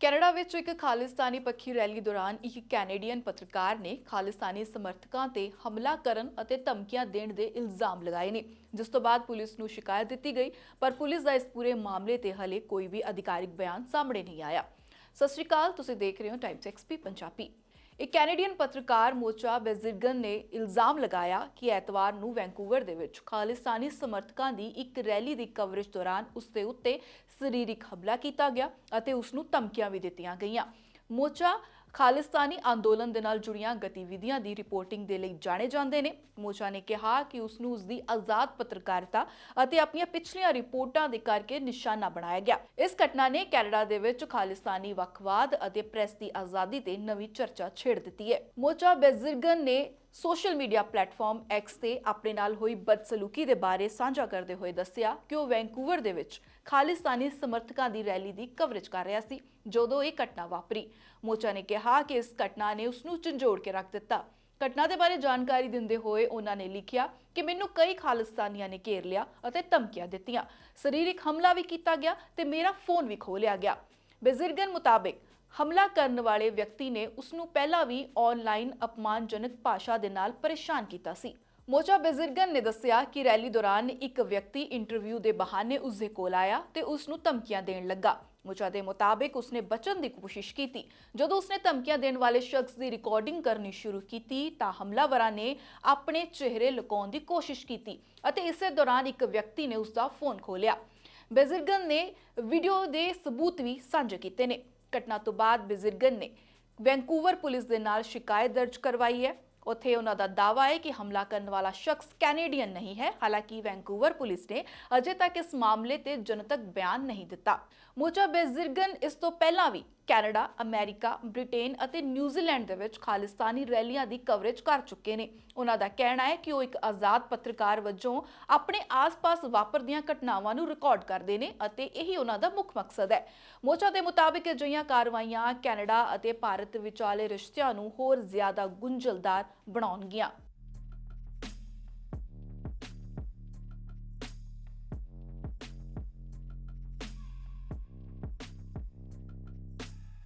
Canada ਵਿੱਚ ਇੱਕ ਖਾਲਿਸਤਾਨੀ ਪੱਖੀ ਰੈਲੀ ਦੌਰਾਨ ਇੱਕ ਕੈਨੇਡੀਅਨ ਪੱਤਰਕਾਰ ਨੇ ਖਾਲਿਸਤਾਨੀ ਸਮਰਥਕਾਂ ਤੇ ਹਮਲਾ ਕਰਨ ਅਤੇ ਧਮਕੀਆਂ ਦੇਣ ਦੇ ਇਲਜ਼ਾਮ ਲਗਾਏ ਨੇ, ਜਿਸ ਤੋਂ ਬਾਅਦ ਪੁਲਿਸ ਨੂੰ ਸ਼ਿਕਾਇਤ ਦਿੱਤੀ ਗਈ, ਪਰ ਪੁਲਿਸ ਦਾ ਇਸ ਪੂਰੇ ਮਾਮਲੇ ਤੇ ਹਲੇ ਕੋਈ ਵੀ ਅਧਿਕਾਰਿਕ ਬਿਆਨ ਸਾਹਮਣੇ ਨਹੀਂ ਆਇਆ। ਸਤਿ ਸ਼੍ਰੀ ਅਕਾਲ, ਤੁਸੀਂ ਦੇਖ ਰਹੇ ਹੋ ਟਾਈਮਸ ਐਕਸਪੀ ਪੰਜਾਬੀ। ਇੱਕ ਕੈਨੇਡੀਅਨ ਪੱਤਰਕਾਰ ਮੋਚਾ ਬੈਜ਼ਿਰਗਨ ਨੇ ਇਲਜ਼ਾਮ ਲਗਾਇਆ ਕਿ ਐਤਵਾਰ ਨੂੰ ਵੈਂਕੂਵਰ ਦੇ ਵਿੱਚ ਖਾਲਿਸਤਾਨੀ ਸਮਰਥਕਾਂ ਦੀ ਇੱਕ ਰੈਲੀ ਦੀ ਕਵਰੇਜ ਦੌਰਾਨ ਉਸ ਦੇ ਉੱਤੇ ਸਰੀਰਕ ਹਮਲਾ ਕੀਤਾ ਗਿਆ ਅਤੇ ਉਸ ਨੂੰ ਧਮਕੀਆਂ ਵੀ ਦਿੱਤੀਆਂ ਗਈਆਂ। ਮੋਚਾ ਖਾਲਿਸਤਾਨੀ ਅੰਦੋਲਨ ਦੇ ਨਾਲ ਜੁੜੀਆਂ ਗਤੀਵਿਧੀਆਂ ਦੀ ਰਿਪੋਰਟਿੰਗ ਦੇ ਲਈ ਜਾਣੇ ਜਾਂਦੇ ਨੇ। ਮੋਚਾ ਨੇ ਕਿਹਾ ਕਿ ਉਸ ਨੂੰ ਉਸ ਦੀ ਆਜ਼ਾਦ ਪੱਤਰਕਾਰਿਤਾ ਅਤੇ ਆਪਣੀਆਂ ਪਿਛਲੀਆਂ ਰਿਪੋਰਟਾਂ ਦੇ ਕਰਕੇ ਨਿਸ਼ਾਨਾ ਬਣਾਇਆ ਗਿਆ। ਇਸ ਘਟਨਾ ਨੇ ਕੈਨੇਡਾ ਦੇ ਵਿੱਚ ਖਾਲਿਸਤਾਨੀ ਵੱਖਵਾਦ ਅਤੇ ਪ੍ਰੈਸ ਦੀ ਆਜ਼ਾਦੀ ਤੇ ਨਵੀਂ ਚਰਚਾ ਛੇੜ ਦਿੱਤੀ ਹੈ। ਮੋਚਾ ਬੇਜ਼ਿਰਗਨ ਨੇ ਸੋਸ਼ਲ ਮੀਡੀਆ ਪਲੇਟਫਾਰਮ ਐਕਸ ਤੇ ਆਪਣੇ ਨਾਲ ਹੋਈ ਬਦਸਲੂਕੀ ਦੇ ਬਾਰੇ ਸਾਂਝਾ ਕਰਦੇ ਹੋਏ ਦੱਸਿਆ ਕਿ ਉਹ ਵੈਂਕੂਵਰ ਦੇ ਵਿੱਚ ਖਾਲਿਸਤਾਨੀ ਸਮਰਥਕਾਂ ਦੀ ਰੈਲੀ ਦੀ ਕਵਰੇਜ ਕਰ ਰਿਹਾ ਸੀ। ਜਦੋਂ ਇਹ ਘਟਨਾ ਵਾਪਰੀ, ਮੋਚਾ ਨੇ ਕਿਹਾ ਕਿ ਇਸ ਘਟਨਾ ਨੇ ਉਸ ਨੂੰ ਝੰਜੋੜ ਕੇ ਰੱਖ ਦਿੱਤਾ। ਘਟਨਾ ਦੇ ਬਾਰੇ ਜਾਣਕਾਰੀ ਦਿੰਦੇ ਹੋਏ ਉਹਨਾਂ ਨੇ ਲਿਖਿਆ ਕਿ ਮੈਨੂੰ ਕਈ ਖਾਲਿਸਤਾਨੀਆਂ ਨੇ ਘੇਰ ਲਿਆ ਅਤੇ ਧਮਕੀਆਂ ਦਿੱਤੀਆਂ। ਸਰੀਰਕ ਹਮਲਾ ਵੀ ਕੀਤਾ ਗਿਆ ਤੇ ਮੇਰਾ ਫੋਨ ਵੀ ਖੋਹ ਲਿਆ ਗਿਆ। ਬਜ਼ੁਰਗਨ ਮੁਤਾਬਿਕ ਹਮਲਾ ਕਰਨ ਵਾਲੇ ਵਿਅਕਤੀ ਨੇ ਉਸ ਨੂੰ ਪਹਿਲਾਂ ਵੀ ਆਨਲਾਈਨ ਅਪਮਾਨਜਨਕ ਭਾਸ਼ਾ ਦੇ ਨਾਲ ਪਰੇਸ਼ਾਨ ਕੀਤਾ ਸੀ। ਮੋਚਾ ਬਜ਼ੁਰਗਨ ਨੇ ਦੱਸਿਆ ਕਿ ਰੈਲੀ ਦੌਰਾਨ ਇੱਕ ਵਿਅਕਤੀ ਇੰਟਰਵਿਊ ਦੇ ਬਹਾਨੇ ਉਸ ਦੇ ਕੋਲ ਆਇਆ ਤੇ ਉਸ ਨੂੰ ਧਮਕੀਆਂ ਦੇਣ ਲੱਗਾ। ਮੋਚਾ ਦੇ ਮੁਤਾਬਿਕ ਉਸਨੇ ਬਚਣ ਦੀ ਕੋਸ਼ਿਸ਼ ਕੀਤੀ। ਜਦੋਂ ਉਸਨੇ ਧਮਕੀਆਂ ਦੇਣ ਵਾਲੇ ਸ਼ਖਸ ਦੀ ਰਿਕਾਰਡਿੰਗ ਕਰਨੀ ਸ਼ੁਰੂ ਕੀਤੀ ਤਾਂ ਹਮਲਾਵਰਾਂ ਨੇ ਆਪਣੇ ਚਿਹਰੇ ਲੁਕਾਉਣ ਦੀ ਕੋਸ਼ਿਸ਼ ਕੀਤੀ ਅਤੇ ਇਸੇ ਦੌਰਾਨ ਇੱਕ ਵਿਅਕਤੀ ਨੇ ਉਸ ਦਾ ਫੋਨ ਖੋਲਿਆ ਬਜ਼ੁਰਗਨ ਨੇ ਵੀਡੀਓ ਦੇ ਸਬੂਤ ਵੀ ਸਾਂਝੇ ਕੀਤੇ ਨੇ। ਘਟਨਾ ਤੋਂ ਬਾਅਦ ਬਜ਼ੁਰਗਨ ਨੇ ਵੈਂਕੂਵਰ ਪੁਲਿਸ ਦੇ ਨਾਲ ਸ਼ਿਕਾਇਤ ਦਰਜ ਕਰਵਾਈ ਹੈ। ਉੱਥੇ ਉਹਨਾਂ ਦਾ ਦਾਅਵਾ ਹੈ ਕਿ ਹਮਲਾ ਕਰਨ ਵਾਲਾ ਸ਼ਖਸ ਕੈਨੇਡੀਅਨ ਨਹੀਂ ਹੈ। ਹਾਲਾਂਕਿ ਵੈਂਕੂਵਰ ਪੁਲਿਸ ਨੇ ਅਜੇ ਤੱਕ ਇਸ ਮਾਮਲੇ ਤੇ ਜਨਤਕ ਬਿਆਨ ਨਹੀਂ ਦਿੱਤਾ। ਮੋਚਾ ਬੇਜ਼ਿਰਗਨ ਇਸ ਤੋਂ ਪਹਿਲਾਂ ਵੀ ਕੈਨੇਡਾ, ਅਮਰੀਕਾ, ਬ੍ਰਿਟੇਨ ਅਤੇ ਨਿਊਜ਼ੀਲੈਂਡ ਦੇ ਵਿੱਚ ਖਾਲਿਸਤਾਨੀ ਰੈਲੀਆਂ ਦੀ ਕਵਰੇਜ ਕਰ ਚੁੱਕੇ ਨੇ। ਉਹਨਾਂ ਦਾ ਕਹਿਣਾ ਹੈ ਕਿ ਉਹ ਇੱਕ ਆਜ਼ਾਦ ਪੱਤਰਕਾਰ ਵਜੋਂ ਆਪਣੇ ਆਸ-ਪਾਸ ਵਾਪਰਦੀਆਂ ਘਟਨਾਵਾਂ ਨੂੰ ਰਿਕਾਰਡ ਕਰਦੇ ਨੇ ਅਤੇ ਇਹੀ ਉਹਨਾਂ ਦਾ ਮੁੱਖ ਮਕਸਦ ਹੈ। ਮੋਚਾ ਦੇ ਮੁਤਾਬਿਕ ਅਜਿਹੀਆਂ ਕਾਰਵਾਈਆਂ ਕੈਨੇਡਾ ਅਤੇ ਭਾਰਤ ਵਿਚਾਲੇ ਰਿਸ਼ਤਿਆਂ ਨੂੰ ਹੋਰ ਜ਼ਿਆਦਾ ਗੁੰਝਲਦਾਰ ਬਣਾਉਣਗੀਆਂ।